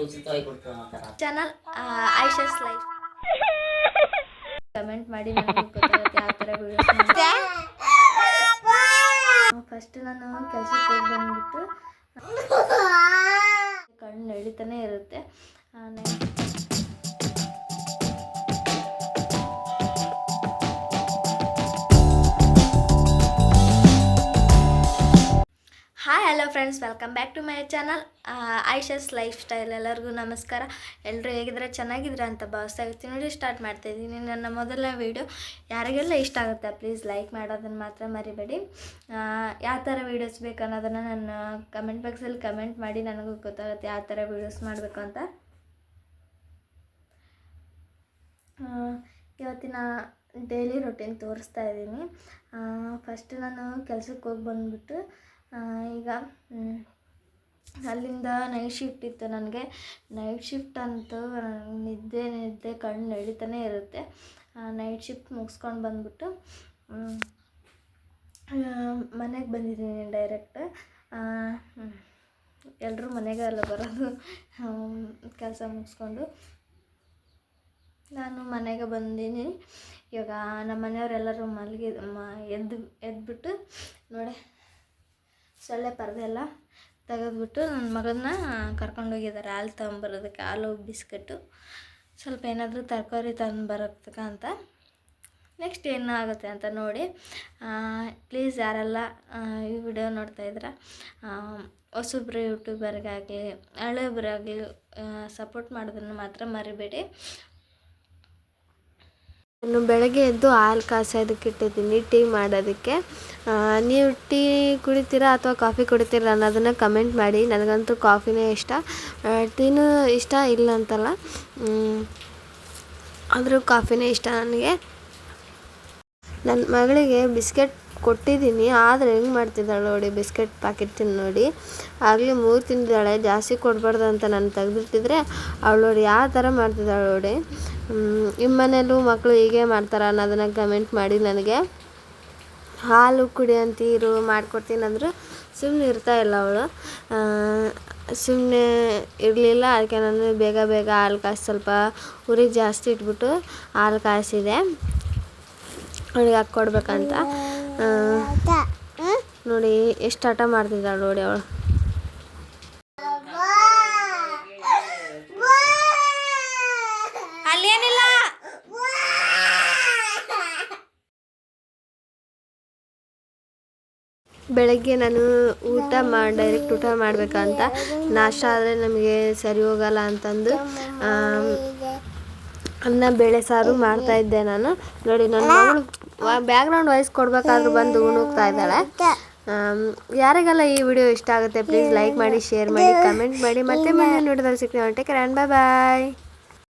ಉಚಿತವಾಗಿ ಕೊಡ್ತೀವಿ ಅಂತಾರ ಚಾನಲ್ ಐಶಸ್ ಲೈಫ್ ಕಮೆಂಟ್ ಮಾಡಿ ಯಾವ ಥರ ವೀಡಿಯೋಸ್ ಫಸ್ಟ್ ನಾನು ಕೆಲಸಕ್ಕೆ ಹೋಗಿ ಬಂದ್ಬಿಟ್ಟು ಕಣ್ಣು ನಡೀತಾನೆ ಇರುತ್ತೆ. Hello friends welcome back to my channel Aisha's lifestyle ಎಲ್ಲರಿಗೂ ನಮಸ್ಕಾರ. ಎಲ್ಲರೂ ಹೇಗಿದ್ರೆ ಚೆನ್ನಾಗಿದ್ರೆ ಅಂತ ಭಾವಿಸ್ತಾ ಇರ್ತೀನಿ. ನೋಡಿ ಸ್ಟಾರ್ಟ್ ಮಾಡ್ತಾ ಇದ್ದೀನಿ. ನನ್ನ ಮೊದಲ ವೀಡಿಯೋ ಯಾರಿಗೆಲ್ಲ ಇಷ್ಟ ಆಗುತ್ತೆ ಪ್ಲೀಸ್ ಲೈಕ್ ಮಾಡೋದನ್ನು ಮಾತ್ರ ಮರಿಬೇಡಿ. ಯಾವ ಥರ ವೀಡಿಯೋಸ್ ಬೇಕು ಅನ್ನೋದನ್ನು ನನ್ನ ಕಮೆಂಟ್ ಬಾಕ್ಸಲ್ಲಿ ಕಮೆಂಟ್ ಮಾಡಿ, ನನಗೂ ಗೊತ್ತಾಗುತ್ತೆ ಯಾವ ಥರ ವೀಡಿಯೋಸ್ ಮಾಡಬೇಕು ಅಂತ. ಇವತ್ತಿನ ಡೈಲಿ ರೊಟೀನ್ ತೋರಿಸ್ತಾ ಇದ್ದೀನಿ. ಫಸ್ಟ್ ನಾನು ಕೆಲಸಕ್ಕೆ ಹೋಗಿ ಬಂದ್ಬಿಟ್ಟು ಈಗ ಅಲ್ಲಿಂದ ನೈಟ್ ಶಿಫ್ಟ್ ಇತ್ತು ನನಗೆ. ನೈಟ್ ಶಿಫ್ಟ್ ಅಂತೂ ನಿದ್ದೆ ನಿದ್ದೆ ಕಣ್ಣು ನಡೀತಾನೆ ಇರುತ್ತೆ. ನೈಟ್ ಶಿಫ್ಟ್ ಮುಗಿಸ್ಕೊಂಡು ಬಂದ್ಬಿಟ್ಟು ಮನೆಗೆ ಬಂದಿದ್ದೀನಿ ಡೈರೆಕ್ಟ್ ಎಲ್ಲರೂ ಮನೆಗೆ ಅಲ್ಲ ಬರೋದು. ಕೆಲಸ ಮುಗಿಸ್ಕೊಂಡು ನಾನು ಮನೆಗೆ ಬಂದೀನಿ. ಇವಾಗ ನಮ್ಮ ಮನೆಯವರೆಲ್ಲರೂ ಮಲಗಿ, ಮ, ಎದ್ದು, ಎದ್ಬಿಟ್ಟು, ನೋಡಿ ಸೊಳ್ಳೆ ಪರದೆ ಎಲ್ಲ ತೆಗೆದ್ಬಿಟ್ಟು ನನ್ನ ಮಗನ್ನ ಕರ್ಕೊಂಡೋಗಿದ್ದಾರೆ. ಹಾಲು ತೊಗೊಂಬರೋದಕ್ಕೆ ಹಾಲು, ಬಿಸ್ಕಟ್ಟು, ಸ್ವಲ್ಪ ಏನಾದರೂ ತರಕಾರಿ ತಂದು ಅಂತ. ನೆಕ್ಸ್ಟ್ ಏನು ಆಗುತ್ತೆ ಅಂತ ನೋಡಿ ಪ್ಲೀಸ್ ಯಾರೆಲ್ಲ ಈ ವಿಡಿಯೋ ನೋಡ್ತಾ ಇದ್ರೆ ಹೊಸೊಬ್ರು ಯೂಟ್ಯೂಬರ್ಗಾಗಲಿ ಹಳೆಯೊಬ್ಬರಾಗಲಿ ಸಪೋರ್ಟ್ ಮಾಡೋದನ್ನು ಮಾತ್ರ ಮರಿಬೇಡಿ. ನಾನು ಬೆಳಗ್ಗೆ ಎದ್ದು ಹಾಲು ಕಾಸೋದಕ್ಕೆ ಇಟ್ಟಿದ್ದೀನಿ, ಟೀ ಮಾಡೋದಕ್ಕೆ. ನೀವು ಟೀ ಕುಡಿತೀರಾ ಅಥವಾ ಕಾಫಿ ಕುಡಿತೀರಾ ಅನ್ನೋದನ್ನು ಕಮೆಂಟ್ ಮಾಡಿ, ನನಗಂತೂ ಕಾಫಿನೇ ಇಷ್ಟ. ಟೀನೂ ಇಷ್ಟ, ಇಲ್ಲ ಅಂತಲ್ಲ. ಆದರೂ ಕಾಫಿನೇ ಇಷ್ಟ ನನಗೆ. ನನ್ನ ಮಗಳಿಗೆ ಬಿಸ್ಕೆಟ್ ಕೊಟ್ಟಿದ್ದೀನಿ. ಆದರೆ ಹೆಂಗೆ ಮಾಡ್ತಿದ್ದಾಳೆ ನೋಡಿ, ಬಿಸ್ಕೆಟ್ ಪ್ಯಾಕೆಟ್ ತಿಂದು ನೋಡಿ. ಆಗಲಿ ಮೂರು ತಿಂದಿದ್ದಾಳೆ ಜಾಸ್ತಿ ಕೊಡಬಾರ್ದು ಅಂತ ನಾನು ತೆಗೆದಿಟ್ಟಿದ್ರೆ ಅವಳು ನೋಡಿ ಯಾವ ಥರ ಮಾಡ್ತಿದ್ದಾಳೆ ನೋಡಿ. ನಿಮ್ಮ ಮನೇಲೂ ಮಕ್ಕಳು ಹೀಗೆ ಮಾಡ್ತಾರೆ ಅನ್ನೋದನ್ನು ಕಮೆಂಟ್ ಮಾಡಿ ನನಗೆ. ಹಾಲು ಕುಡಿ ಅಂತೀರು ಮಾಡ್ಕೊಡ್ತೀನಿ ಅಂದರು ಸುಮ್ಮನೆ ಇರ್ತಾ ಇಲ್ಲ ಅವಳು. ಸುಮ್ಮನೆ ಇರಲಿಲ್ಲ, ಅದಕ್ಕೆ ನಾನು ಬೇಗ ಬೇಗ ಹಾಲು ಕಾಯಿಸಿ ಸ್ವಲ್ಪ ಉರಿ ಜಾಸ್ತಿ ಇಟ್ಬಿಟ್ಟು ಹಾಲು ಕಾಯಿಸಿದೆ. ಅವಳಿಗೆ ಹಾಕ್ಕೊಡ್ಬೇಕಂತ ನೋಡಿ ಎಷ್ಟು ಆಟ ಮಾಡ್ತಿದ್ದಾಳೆ ನೋಡಿ ಅವಳು. ಅಲ್ಲೇನಿಲ್ಲ. ಬೆಳಗ್ಗೆ ನಾನು ಊಟ ಮಾಡಿ ಡೈರೆಕ್ಟ್ ಊಟ ಮಾಡಬೇಕಂತ. ನಾಷ್ಟ ಆದರೆ ನಮಗೆ ಸರಿ ಹೋಗಲ್ಲ ಅಂತಂದು ಅನ್ನ ಬೇಳೆ ಸಾರು ಮಾಡ್ತಾ ಇದ್ದೆ ನಾನು. ನೋಡಿ ನನ್ನ ಮಗಳು ಬ್ಯಾಕ್ಗ್ರೌಂಡ್ ವಾಯ್ಸ್ ಕೊಡ್ಬೇಕಾದ್ರೂ ಬಂದು ಉಣುಕ್ತಾ ಇದ್ದಾಳೆ. ಯಾರಿಗೆಲ್ಲ ಈ ವಿಡಿಯೋ ಇಷ್ಟ ಆಗುತ್ತೆ ಪ್ಲೀಸ್ ಲೈಕ್ ಮಾಡಿ ಶೇರ್ ಮಾಡಿ ಕಮೆಂಟ್ ಮಾಡಿ. ಮತ್ತೆ ಮುಂದೆ ನೋಡಿದ್ರೆ ಸಿಗ್ತೀವಿ. ಟೇಕ್ ಬಾಯ್ ಬಾಯ್